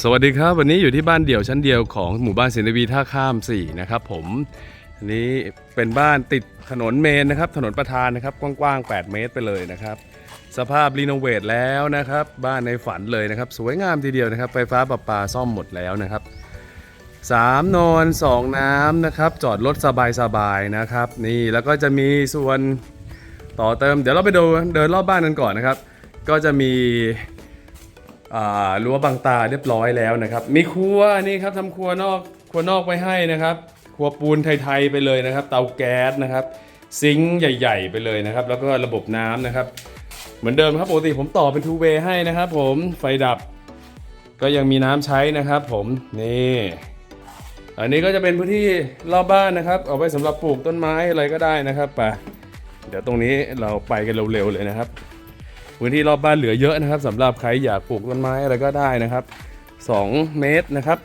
สวัสดีครับ วันนี้อยู่ที่บ้านเดี่ยวชั้นเดียวของหมู่บ้านสินวีท่าข้าม 4 นะครับผมอันนี้เป็นบ้านติดถนนเมนนะครับ ถนนประธานนะครับ กว้างๆ 8 เมตรไปเลยนะครับ สภาพรีโนเวทแล้วนะครับ บ้านในฝันเลยนะครับ สวยงามทีเดียวนะครับ ไฟฟ้าประปาซ่อมหมดแล้วนะครับสามนอนสองน้ำนะครับ จอดรถสบายๆนะครับ นี่แล้วก็จะมีส่วนต่อเติม เดี๋ยวเราไปดูเดินรอบบ้านกันก่อนนะครับ ก็จะมี รั้วบางตาเรียบร้อยแล้วนะครับ มีครัวนี่ครับทำครัวนอกครัวนอกไว้ให้นะครับ ครัวปูนไทยๆไปเลยนะครับ เตาแก๊สนะครับซิงค์ใหญ่ ๆ ไปเลยนะครับ แล้วก็ระบบน้ำนะครับ เหมือนเดิมครับปกติผมต่อเป็นทูเวย์ให้นะครับ ผมไฟดับ ก็ยังมีน้ำใช้นะครับ ผมนี่อันนี้ก็จะเป็นพื้นที่รอบบ้านนะครับ เอาไว้สำหรับปลูกต้นไม้อะไรก็ได้นะครับไปเดี๋ยวตรงนี้เราไปกันเร็วๆเลยนะครับ พื้นที่รอบบ้านเหลือเยอะนะครับสำหรับใครอยากปลูกต้นไม้อะไรก็ได้นะครับ 2 เมตรนะครับ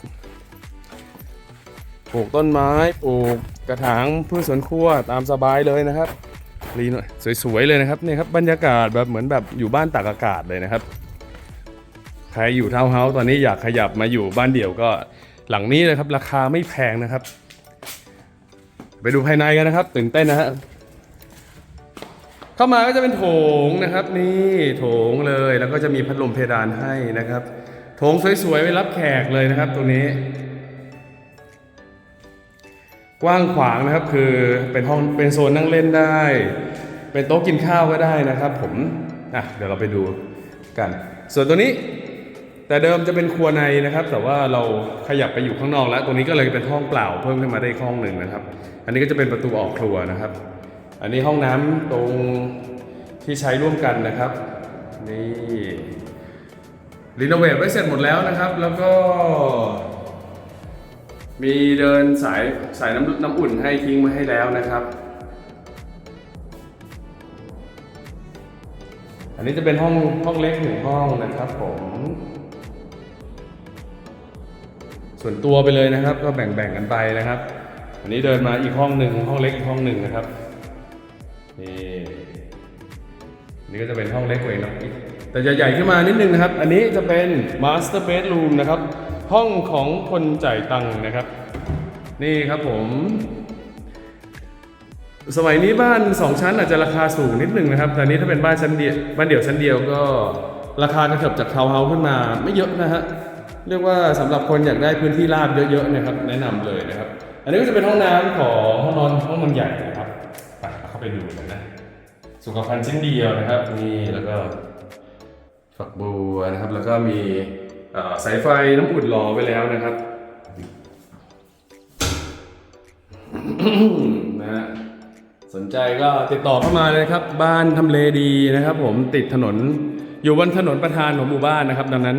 ปลูกต้นไม้ปลูกกระถางพืชสวนครัวตามสบายเลยนะครับรีหน่อยสวยๆเลยนะครับนี่ครับบรรยากาศแบบเหมือนแบบอยู่บ้านตากอากาศเลยนะครับ ใครอยู่ทาวน์เฮาส์ตอนนี้อยากขยับมาอยู่บ้านเดี่ยวก็หลังนี้เลยครับ ราคาไม่แพงนะครับ ไปดูภายในกันนะครับ ตื่นเต้นนะฮะ เข้ามาก็จะเป็นโถงนะครับ นี่โถงเลยแล้วก็จะมีพัดลมเพดานให้นะครับ โถงสวยๆไว้รับแขกเลยนะครับตรงนี้ กว้างขวางนะครับคือเป็นห้องเป็นโซนนั่งเล่นได้ เป็นโต๊ะกินข้าวก็ได้นะครับ ผมอะเดี๋ยวเราไปดูกัน ส่วนตัวนี้แต่เดิมจะเป็นครัวในนะครับ แต่ว่าเราขยับไปอยู่ข้างนอกแล้ว ตรงนี้ก็เลยเป็นห้องเปล่าเพิ่มขึ้นมาได้ห้องหนึ่งนะครับ อันนี้ก็จะเป็นประตูออกครัวนะครับ อันนี้ห้องน้ำตรงที่ใช้ร่วมกันนะครับนี่รีโนเวทไว้เสร็จหมดแล้วนะครับ แล้วก็มีเดินสายสายน้ำน้ำอุ่นให้ทิ้งมาให้แล้วนะครับ อันนี้จะเป็นห้องห้องเล็กหนึ่งห้องนะครับผม ส่วนตัวไปเลยนะครับ ก็แบ่งๆกันไปนะครับ อันนี้เดินมาอีกห้องหนึ่งห้องเล็กอีกห้องหนึ่งนะครับ นี่นี่ก็จะเป็นห้องเล็กเลยนะแต่จะใหญ่ขึ้นมานิดนึงนะครับ อันนี้จะเป็น Master Bedroom นะครับ ห้องของคนจ่ายตังค์นะครับ นี่ครับผม สมัยนี้บ้าน 2 ชั้นอาจจะราคาสูงนิดนึงนะครับแต่นี้ถ้าเป็นบ้านชั้นเดียวบ้านเดี่ยวชั้นเดียวก็ราคากระเถิบจากทาวน์เฮาส์ขึ้นมาไม่เยอะนะฮะเรียกว่าสำหรับคนอยากได้พื้นที่ราบเยอะๆนะครับ แนะนำเลยนะครับ อันนี้ก็จะเป็นห้องน้ำของห้องนอนห้องนอนใหญ่นะ ไปเข้าไปดูกันนะ สุขภัณฑ์ชิ้นเดียวนะครับนี่แล้วก็ฝักบัวนะครับ แล้วก็มีสายไฟน้ำอุ่นรอไว้แล้วนะครับนะฮะสนใจก็ติดต่อเข้ามาเลยครับ บ้านทำเลดีนะครับ ผมติดถนนอยู่บนถนนประธานของหมู่บ้านนะครับ ดังนั้น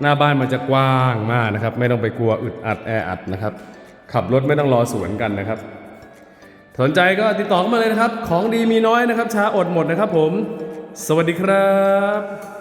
หน้าบ้านมันจะกว้างมากนะครับ ไม่ต้องไปกลัวอึดอัดแออัดนะครับ ขับรถไม่ต้องรอสวนกันนะครับ สนใจก็ติดต่อเข้ามาเลยนะครับ ของดีมีน้อยนะครับ ช้าอดหมดนะครับผม สวัสดีครับ